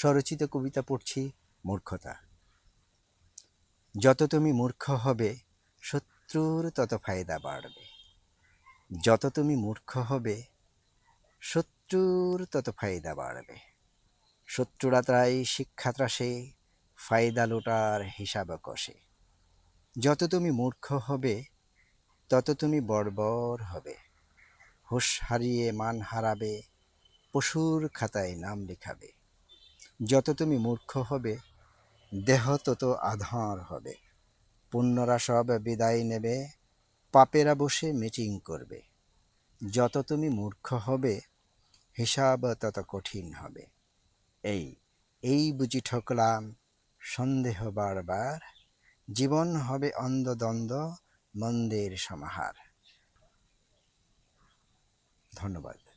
স্বরচিত কবিতা পড়ছি, মূর্খতা। যত তুমি মূর্খ হবে, শত্রুর তত ফায়দা বাড়বে। যত তুমি মূর্খ হবে, শত্রুর তত ফায়দা বাড়বে। শত্রুরা তাই শিক্ষা ত্রাসে, ফায়দা লোটার হিসাব কষে। যত তুমি মূর্খ হবে, তত তুমি বর্বর হবে। হুঁশ হারিয়ে মান হারাবে, পশুর খাতায় নাম লেখাবে। যত তুমি মূর্খ হবে, দেহ তত আধার হবে। পুণ্যরা সব বিদায় নেবে, পাপেরা বসে মিটিং করবে। যত তুমি মূর্খ হবে, হিসাব তত কঠিন হবে। এই এই বুঝি ঠকলাম, সন্দেহ বারবার। জীবন হবে অন্ধদ্বন্দ্ব, মন্দের সমাহার। ধন্যবাদ।